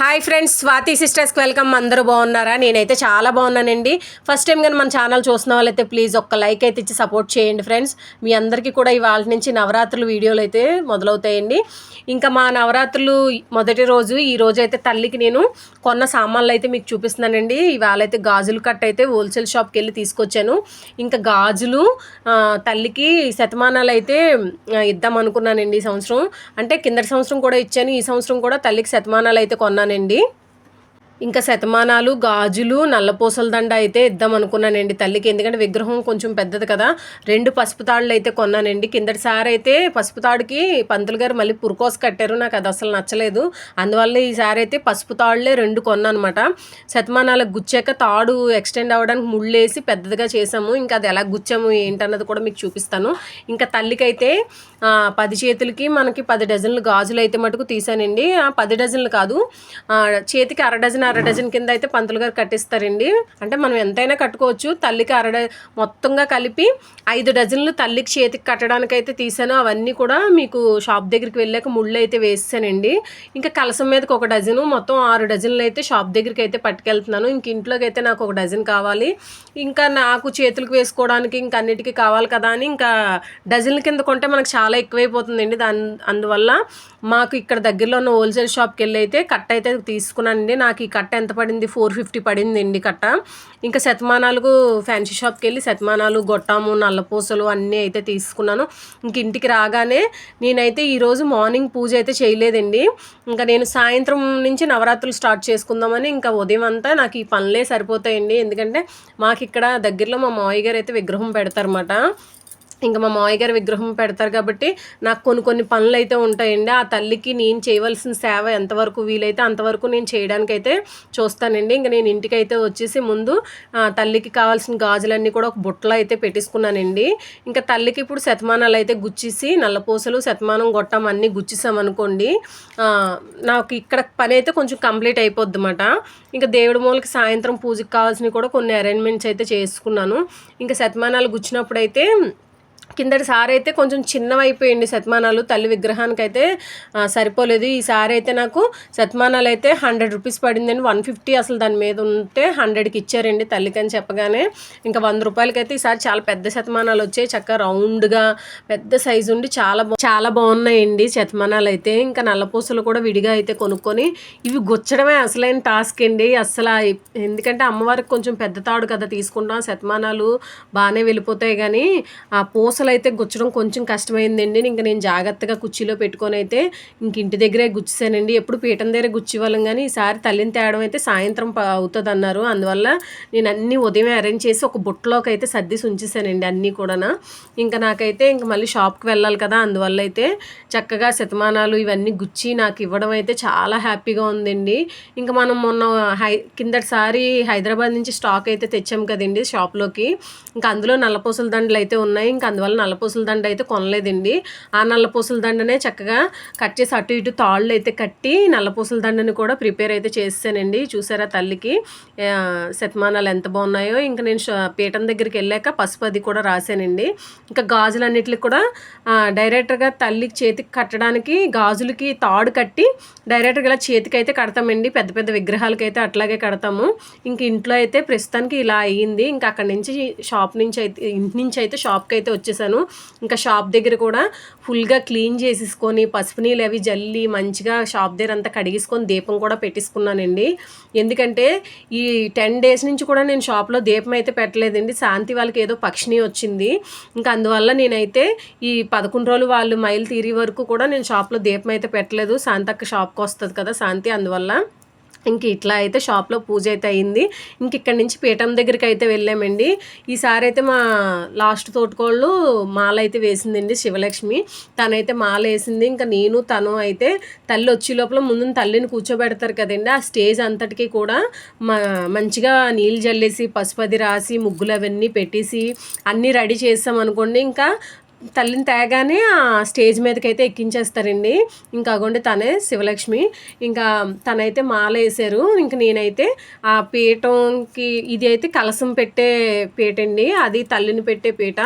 Hi friends Swathi సిస్టర్స్కి welcome అందరూ బాగున్నారా? నేనైతే చాలా బాగున్నానండి. ఫస్ట్ టైం కానీ మన ఛానల్ చూసిన వాళ్ళైతే ప్లీజ్ ఒక్క లైక్ అయితే ఇచ్చి సపోర్ట్ చేయండి ఫ్రెండ్స్ మీ అందరికీ కూడా ఇవాళ నుంచి నవరాత్రులు వీడియోలు అయితే మొదలవుతాయండి. ఇంకా మా నవరాత్రులు మొదటి రోజు ఈ రోజు అయితే తల్లికి నేను కొన్న సామాన్లు అయితే మీకు చూపిస్తున్నానండి. ఇవాళ అయితే గాజులు కట్ అయితే హోల్సేల్ షాప్కి వెళ్ళి తీసుకొచ్చాను. ఇంకా గాజులు తల్లికి శతమానాలు అయితే ఇద్దాం అనుకున్నానండి ఈ సంవత్సరం. అంటే కిందటి సంవత్సరం కూడా ఇచ్చాను. ఈ సంవత్సరం కూడా తల్లికి శతమానాలు అయితే కొన్నాను కొన్నానండి ఇంకా శతమానాలు గాజులు నల్లపూసల దండ అయితే ఇద్దాం అనుకున్నానండి తల్లికి. ఎందుకంటే విగ్రహం కొంచెం పెద్దది కదా. రెండు పసుపు తాళ్ళు అయితే కొన్నానండి. కిందటిసారి అయితే పసుపు తాడుకి పంతులు గారు మళ్ళీ పురుకోస కట్టారు. నాకు అది అసలు నచ్చలేదు. అందువల్ల ఈసారి అయితే పసుపు తాళ్ళే రెండు కొన్నానమాట. శతమానాలకు గుచ్చాక తాడు ఎక్స్టెండ్ అవ్వడానికి ముళ్ళేసి పెద్దదిగా చేసాము ఇంకా అది ఎలా గుచ్చాము ఏంటన్నది కూడా మీకు చూపిస్తాను. ఇంకా తల్లికైతే అయితే పది చేతులకి మనకి పది డజన్లు గాజులు అయితే మటుకు తీసానండి ఆ, పది డజన్లు కాదు. చేతికి అర డజన్ అర డజన్ కింద అయితే పంతులు గారు కట్టిస్తారండి. అంటే మనం ఎంతైనా కట్టుకోవచ్చు. తల్లికి అర డ- మొత్తంగా కలిపి ఐదు డజన్లు తల్లికి చేతికి కట్టడానికి అయితే తీసాను అవన్నీ కూడా మీకు షాప్ దగ్గరికి వెళ్ళాక ముళ్ళు అయితే వేసానండి ఇంకా కలసం మీదకి ఒక డజను మొత్తం ఆరు డజన్లు అయితే షాప్ దగ్గరికి అయితే పట్టుకెళ్తున్నాను. ఇంక ఇంట్లోకి అయితే నాకు ఒక డజన్ కావాలి. ఇంకా నాకు చేతులకు వేసుకోవడానికి ఇంకా అన్నిటికీ కావాలి కదా అని ఇంకా డజన్ల కింద కొంటే మనకు చాలా ఎక్కువైపోతుందండి. దాని అందువల్ల మాకు ఇక్కడ దగ్గరలో ఉన్న హోల్సేల్ షాప్కి వెళ్ళి అయితే కట్ అయితే తీసుకున్నానండి. నాకు ఈ కట్ట ఎంత పడింది? ఫోర్ ఫిఫ్టీ పడిందండి కట్ట. ఇంకా శతమానాలకు ఫ్యాన్సీ షాప్కి వెళ్ళి శతమానాలు గొట్టాము నల్లపూసలు అన్నీ అయితే తీసుకున్నాను. ఇంక ఇంటికి రాగానే నేనైతే ఈరోజు మార్నింగ్ పూజ అయితే చేయలేదండి. ఇంకా నేను సాయంత్రం నుంచి నవరాత్రులు స్టార్ట్ చేసుకుందామని ఇంకా ఉదయం అంతా నాకు ఈ పనులే సరిపోతాయండి. ఎందుకంటే మాకు ఇక్కడ దగ్గరలో మా మావయ్య గారు అయితే విగ్రహం పెడతారన్నమాట. ఇంకా మా మామయ్య గారి విగ్రహం పెడతారు కాబట్టి నాకు కొన్ని కొన్ని పనులు అయితే ఉంటాయండి. ఆ తల్లికి నేను చేయవలసిన సేవ ఎంతవరకు వీలైతే అంతవరకు నేను చేయడానికి అయితే చూస్తానండి. ఇంకా నేను ఇంటికి అయితే వచ్చేసి ముందు తల్లికి కావాల్సిన గాజులన్నీ కూడా ఒక బుట్టలో అయితే పెట్టేసుకున్నానండి. ఇంకా తల్లికి ఇప్పుడు శతమానాలు అయితే గుచ్చేసి నల్లపూసలు శతమానం గొట్టం అన్నీ గుచ్చేసామనుకోండి నాకు ఇక్కడ పని అయితే కొంచెం కంప్లీట్ అయిపోద్ది అనమాట ఇంకా దేవుడి మూలకి సాయంత్రం పూజకి కావాల్సినవి కూడా కొన్ని అరేంజ్మెంట్స్ అయితే చేసుకున్నాను. ఇంకా శతమానాలు గుచ్చినప్పుడు అయితే కిందటి సారి అయితే కొంచెం చిన్నవైపోయింది శతమానాలు తల్లి విగ్రహానికి అయితే సరిపోలేదు. ఈ సారి అయితే నాకు శతమానాలు అయితే హండ్రెడ్ రూపీస్ పడిందండి వన్ ఫిఫ్టీ అసలు దాని మీద ఉంటే హండ్రెడ్కి ఇచ్చారండి తల్లికి అని చెప్పగానే. ఇంకా వంద రూపాయలకైతే ఈసారి చాలా పెద్ద శతమానాలు వచ్చాయి. చక్కగా రౌండ్గా పెద్ద సైజు ఉండి చాలా చాలా బాగున్నాయండి శతమానాలు అయితే ఇంకా నల్లపూసలు కూడా విడిగా అయితే కొనుక్కొని ఇవి గుచ్చడమే అసలైన టాస్క్ అండి. అసలు ఎందుకంటే అమ్మవారికి కొంచెం పెద్ద తాడు కదా తీసుకుంటాం. శతమానాలు బాగానే వెళ్ళిపోతాయి కానీ ఆ పూసలు అయితే గుచ్చడం కొంచెం కష్టమైందండి. ఇంకా నేను జాగ్రత్తగా కుర్చీలో పెట్టుకొని అయితే ఇంక ఇంటి దగ్గరే గుచ్చేసానండి. ఎప్పుడు పీఠం దగ్గర గుచ్చేవాళ్ళం కానీ ఈసారి తల్లిని తేవడం అయితే సాయంత్రం ప- అవుతుంది అన్నారు అందువల్ల నేను అన్నీ ఉదయం అరేంజ్ చేసి ఒక బుట్టలోకి అయితే సర్దిసి ఉంచేసానండి అన్నీ కూడా ఇంకా నాకైతే ఇంక మళ్ళీ షాప్కి వెళ్ళాలి కదా అందువల్ల అయితే చక్కగా శతమానాలు ఇవన్నీ గుచ్చి నాకు ఇవ్వడం అయితే చాలా హ్యాపీగా ఉందండి. ఇంకా మనం మొన్న హై కిందటిసారి హైదరాబాద్ నుంచి స్టాక్ అయితే తెచ్చాం కదండి షాప్లోకి. ఇంకా అందులో నల్లపూసల దండలు అయితే ఉన్నాయి. ఇంకా అందువల్ల నల్లపూసల దండ అయితే కొనలేదండి. ఆ నల్లపూసల దండనే చక్కగా కట్ చేసి అటు ఇటు తాళ్ళు అయితే కట్టి నల్లపూసల దండని కూడా ప్రిపేర్ అయితే చేసానండి చూసారా తల్లికి? శతమానాలు ఎంత బాగున్నాయో. ఇంకా నేను షా- పీఠం దగ్గరికి వెళ్ళాక పసుపు అది కూడా రాశానండి. ఇంకా గాజులన్నిటికి కూడా డైరెక్టర్గా డైరెక్ట్గా తల్లికి చేతికి కట్టడానికి గాజులకి తాడు కట్టి డైరెక్ట్గా ఇలా చేతికి అయితే కడతామండి. పెద్ద పెద్ద విగ్రహాలకి అయితే అట్లాగే కడతాము. ఇంక ఇంట్లో అయితే ప్రస్తుతానికి ఇలా అయ్యింది. ఇంకా అక్కడి నుంచి షాప్ నుంచి అయితే ఇంటి నుంచి అయితే షాప్కి అయితే వచ్చేసాను. ఇంకా షాప్ దగ్గర కూడా ఫుల్గా క్లీన్ చేసేసుకొని పసుపు నీళ్ళు అవి జల్లి మంచిగా షాప్ దగ్గర అంతా కడిగేసుకొని దీపం కూడా పెట్టేసుకున్నానండి. ఎందుకంటే ఈ టెన్ డేస్ నుంచి కూడా నేను షాప్లో దీపం అయితే పెట్టలేదండి. శాంతి వాళ్ళకి ఏదో పక్షిని వచ్చింది. ఇంకా అందువల్ల నేనైతే ఈ పదకొండు రోజులు వాళ్ళు మైలు తీరి వరకు కూడా నేను షాప్లో దీపం అయితే పెట్టలేదు. శాంతి అక్క షాప్కి వస్తుంది కదా శాంతి అందువల్ల. ఇంక ఇట్లా అయితే షాప్లో పూజ అయితే అయింది. ఇంక ఇక్కడి నుంచి పీఠం దగ్గరికి అయితే వెళ్ళామండి. ఈసారి అయితే మా లాస్ట్ తోటకోళ్ళు మాల అయితే వేసిందండి శివలక్ష్మి. తనైతే మాల వేసింది. ఇంకా నేను తను అయితే తల్లి వచ్చే లోపల ముందు తల్లిని కూర్చోబెడతారు కదండి. ఆ స్టేజ్ అంతటికి కూడా మా మంచిగా నీళ్ళు జల్లేసి పసుపది రాసి ముగ్గులు అవన్నీ పెట్టేసి అన్నీ రెడీ చేస్తాం అనుకోండి ఇంకా తల్లిని తేగానే ఆ స్టేజ్ మీదకి అయితే ఎక్కించేస్తారండి. ఇంకా అగోండి తనే శివలక్ష్మి. ఇంకా తనైతే మాల వేసారు ఇంక నేనైతే ఆ పీఠంకి ఇది అయితే కలసం పెట్టే పీట అండి అది తల్లిని పెట్టే పీట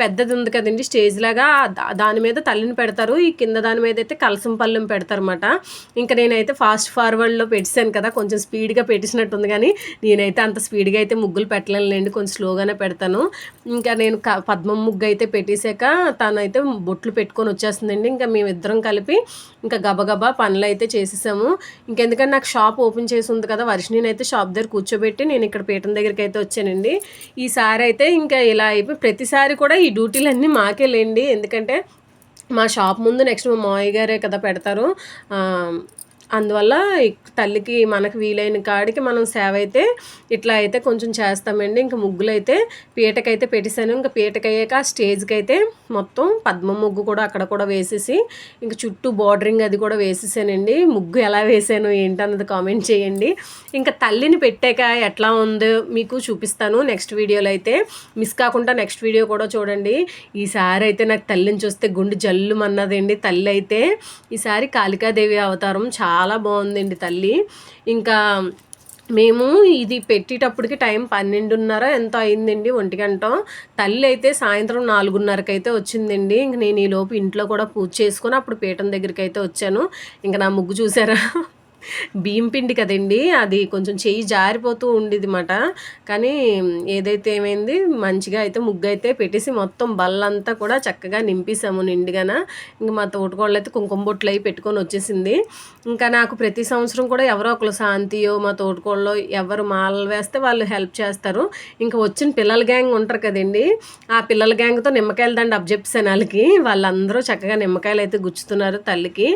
పెద్దది ఉంది కదండి స్టేజ్ లాగా. దా- దాని మీద తల్లిని పెడతారు. ఈ కింద దాని మీద అయితే కలసం పళ్ళెం పెడతారు అనమాట ఇంకా నేనైతే ఫాస్ట్ ఫార్వర్డ్లో పెట్టాను కదా. కొంచెం స్పీడ్గా పెట్టినట్టుంది కానీ నేనైతే అంత స్పీడ్గా అయితే ముగ్గులు పెట్టలేనులేండి. కొంచెం స్లోగానే పెడతాను. ఇంకా నేను క పద్మం ముగ్గు అయితే పెట్టేశాక తనైతే బొట్లు పెట్టుకొని వచ్చేస్తుందండి. ఇంకా మేమిద్దరం కలిపి ఇంకా గబగబా పనులు అయితే చేసేసాము. ఇంకెందుకంటే నాకు షాప్ ఓపెన్ చేసి ఉంది కదా వర్షిణిని అయితే షాప్ దగ్గర కూర్చోబెట్టి నేను ఇక్కడ పీఠం దగ్గరికి అయితే వచ్చానండి. ఈసారి అయితే ఇంకా ఇలా అయిపోయి ప్రతిసారి కూడా ఈ డ్యూటీలన్నీ మాకే లేండి. ఎందుకంటే మా షాప్ ముందు నెక్స్ట్ మా మావయ్య గారే కదా పెడతారు. అందువల్ల తల్లికి మనకు వీలైన కాడికి మనం సేవ అయితే ఇట్లా అయితే కొంచెం చేస్తామండి. ఇంకా ముగ్గులు అయితే పీటకైతే పెట్టేశాను. ఇంకా పీటకయ్యాక ఆ స్టేజ్కి అయితే మొత్తం పద్మ ముగ్గు కూడా అక్కడ కూడా వేసేసి ఇంకా చుట్టూ బార్డరింగ్ అది కూడా వేసేసానండి. ముగ్గు ఎలా వేసాను ఏంటన్నది కామెంట్ చేయండి. ఇంకా తల్లిని పెట్టాక ఎట్లా ఉందో మీకు చూపిస్తాను నెక్స్ట్ వీడియోలో అయితే. మిస్ కాకుండా నెక్స్ట్ వీడియో కూడా చూడండి. ఈసారి అయితే నాకు తల్లిని చూస్తే గుండె జల్లుమన్నదండి తల్లి అయితే. ఈసారి కాళికాదేవి అవతారం చాలా చాలా బాగుందండి తల్లి. ఇంకా మేము ఇది పెట్టేటప్పటికి టైం పన్నెండున్నర ఎంత అయిందండి ఒంటి గంట. తల్లి అయితే సాయంత్రం నాలుగున్నరకి అయితే వచ్చిందండి. ఇంక నేను ఈ లోపు ఇంట్లో కూడా పూజ చేసుకొని అప్పుడు పీఠం దగ్గరికి అయితే వచ్చాను. ఇంకా నా ముగ్గు చూసారా? బియ్యం పిండి కదండి అది కొంచెం చెయ్యి జారిపోతూ ఉండేది మాట కానీ ఏదైతే ఏమైంది మంచిగా అయితే ముగ్గు అయితే పెట్టేసి మొత్తం బల్లంతా కూడా చక్కగా నింపేసాము నిండుగాన. ఇంకా మా తోటకోళ్ళు అయితే కుంకుమ బొట్లు అవి పెట్టుకొని వచ్చేసింది. ఇంకా నాకు ప్రతి సంవత్సరం కూడా ఎవరో ఒకరు శాంతియో మా తోటకోళ్ళు ఎవరు మాలలు వేస్తే వాళ్ళు హెల్ప్ చేస్తారు. ఇంకా వచ్చిన పిల్లల గ్యాంగ్ ఉంటారు కదండి ఆ పిల్లల గ్యాంగ్తో నిమ్మకాయలు దండి అబ్జెప్సాను వాళ్ళకి. వాళ్ళందరూ చక్కగా నిమ్మకాయలు అయితే గుచ్చుతున్నారు తల్లికి.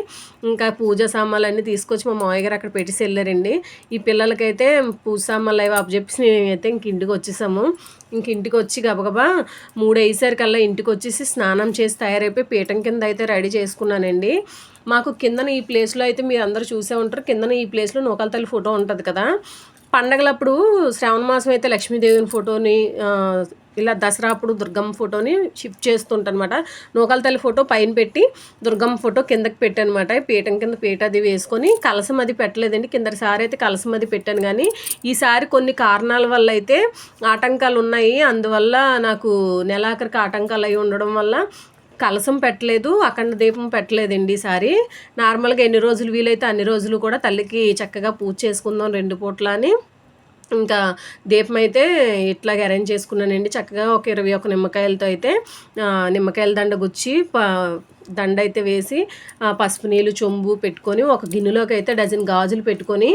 ఇంకా పూజ సామాన్లు తీసుకొచ్చి మా గారు అక్కడ పెట్టేసి వెళ్ళారండి. ఈ పిల్లలకైతే పూజ అవి అప్పచెప్పేసి మేమైతే ఇంక ఇంటికి వచ్చేసాము. ఇంక ఇంటికి వచ్చి గబగబా మూడు అయ్యేసరికల్లా ఇంటికి వచ్చేసి స్నానం చేసి తయారైపోయి పీఠం కింద అయితే రెడీ చేసుకున్నానండి. మాకు కిందన ఈ ప్లేస్లో అయితే మీరు అందరూ చూసే ఉంటారు. కిందన ఈ ప్లేస్లో నూకల తల్లి ఫోటో ఉంటుంది కదా. పండగలప్పుడు శ్రావణ మాసం అయితే లక్ష్మీదేవిని ఫోటోని ఇలా దసరా అప్పుడు దుర్గమ్మ ఫోటోని షిఫ్ట్ చేస్తుంటనమాట. నూకల తల్లి ఫోటో పైన పెట్టి దుర్గమ్మ ఫోటో కిందకి పెట్టానమాట. పీఠం కింద పీట అది వేసుకొని కలసం అది పెట్టలేదండి. కిందసారి అయితే కలసం అది పెట్టాను కానీ ఈసారి కొన్ని కారణాల వల్ల అయితే ఆటంకాలు ఉన్నాయి. అందువల్ల నాకు నెలాఖరికి ఆటంకాలు అయి ఉండడం వల్ల కలసం పెట్టలేదు అఖండ దీపం పెట్టలేదండి ఈసారి నార్మల్గా ఎన్ని రోజులు వీలైతే అన్ని రోజులు కూడా తల్లికి చక్కగా పూజ చేసుకుందాం రెండు పూట్ల అని ఇంకా దీపం అయితే ఇట్లాగే అరేంజ్ చేసుకున్నానండి. చక్కగా ఒక ఇరవై ఒక నిమ్మకాయలతో అయితే నిమ్మకాయల దండ గుచ్చి దండ అయితే వేసి పసుపు నీళ్ళు చొంబు పెట్టుకొని ఒక గిన్నెలోకి అయితే డజన్ గాజులు పెట్టుకొని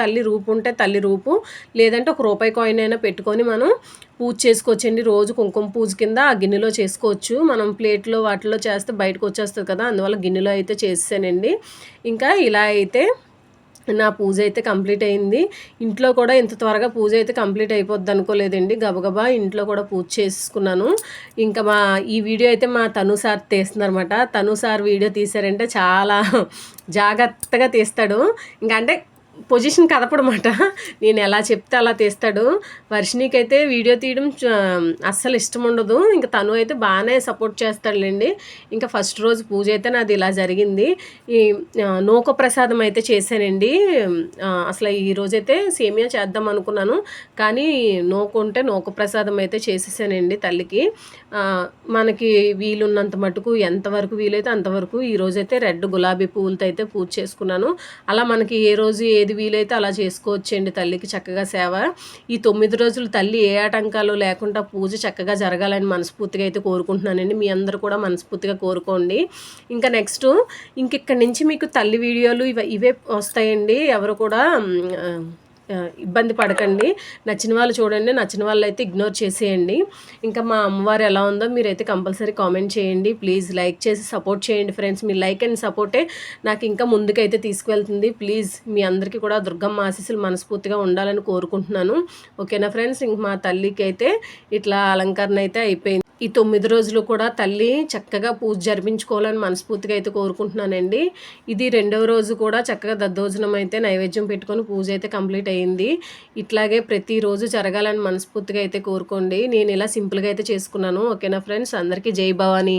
తల్లి రూపు ఉంటే తల్లి రూపు లేదంటే ఒక రూపాయి కాయిన్ అయినా పెట్టుకొని మనం పూజ చేసుకోవచ్చండి. రోజు కుంకుమ పూజ కింద ఆ గిన్నెలో చేసుకోవచ్చు. మనం ప్లేట్లో వాటిలో చేస్తే బయటకు వచ్చేస్తుంది కదా అందువల్ల గిన్నెలో అయితే చేసానండి ఇంకా ఇలా అయితే నా పూజ అయితే కంప్లీట్ అయింది. ఇంట్లో కూడా ఇంత త్వరగా పూజ అయితే కంప్లీట్ అయిపోద్ది అనుకోలేదండి. గబగబా ఇంట్లో కూడా పూజ చేసుకున్నాను. ఇంకా మా ఈ వీడియో అయితే మా తను సార్ తీస్తున్నారనమాట తను సార్ వీడియో తీశారంటే చాలా జాగ్రత్తగా తీస్తాడు. ఇంకా అంటే పొజిషన్ కదపడమాట. నేను ఎలా చెప్తే అలా తీస్తాడు. వర్షినికి అయితే వీడియో తీయడం చ- అస్సలు ఇష్టం ఉండదు. ఇంకా తను అయితే బాగానే సపోర్ట్ చేస్తాడులేండి. ఇంకా ఫస్ట్ రోజు పూజ అయితే నాది ఇలా జరిగింది. ఈ నూక ప్రసాదం అయితే చేశానండి. అసలు ఈ రోజైతే సేమియా చేద్దాం అనుకున్నాను. కానీ నూక ఉంటే నూక ప్రసాదం అయితే చేసేసానండి తల్లికి. మనకి వీలున్నంత మటుకు ఎంతవరకు వీలైతే అంతవరకు ఈ రోజైతే రెడ్ గులాబీ పువ్వులతో అయితే పూజ చేసుకున్నాను. అలా మనకి ఏ రోజు ఏది వీలైతే అలా చేసుకోవచ్చండి తల్లికి చక్కగా సేవ. ఈ తొమ్మిది రోజులు తల్లి ఏ ఆటంకాలు లేకుండా పూజ చక్కగా జరగాలని మనస్ఫూర్తిగా అయితే కోరుకుంటున్నానండి. మీ అందరూ కూడా మనస్ఫూర్తిగా కోరుకోండి. ఇంకా నెక్స్ట్ ఇంక ఇక్కడి నుంచి మీకు తల్లి వీడియోలు ఇవే ఇవే వస్తాయండి. ఎవరు కూడా ఇబ్బంది పడకండి. నచ్చిన వాళ్ళు చూడండి నచ్చిన వాళ్ళు అయితే ఇగ్నోర్ చేసేయండి. ఇంకా మా అమ్మవారు ఎలా ఉందో మీరైతే కంపల్సరీ కామెంట్ చేయండి. ప్లీజ్ లైక్ చేసి సపోర్ట్ చేయండి ఫ్రెండ్స్ మీ లైక్ అండ్ సపోర్టే నాకు ఇంకా ముందుకైతే తీసుకువెళ్తుంది. ప్లీజ్ మీ అందరికీ కూడా దుర్గమ్మ ఆశీస్సులు మనస్ఫూర్తిగా ఉండాలని కోరుకుంటున్నాను. ఓకేనా ఫ్రెండ్స్ ఇంక మా తల్లికి అయితే ఇట్లా అలంకరణ అయితే అయిపోయింది. ఈ తొమ్మిది రోజులు కూడా తల్లి చక్కగా పూజ జరిపించుకోవాలని మనస్ఫూర్తిగా అయితే కోరుకుంటున్నానండి. ఇది రెండవ రోజు కూడా చక్కగా దద్దోజనం అయితే నైవేద్యం పెట్టుకొని పూజ అయితే కంప్లీట్ అయ్యింది. ఇట్లాగే ప్రతిరోజు జరగాలని మనస్ఫూర్తిగా అయితే కోరుకోండి. నేను ఇలా సింపుల్గా అయితే చేసుకున్నాను. ఓకేనా ఫ్రెండ్స్? అందరికీ జై భవానీ.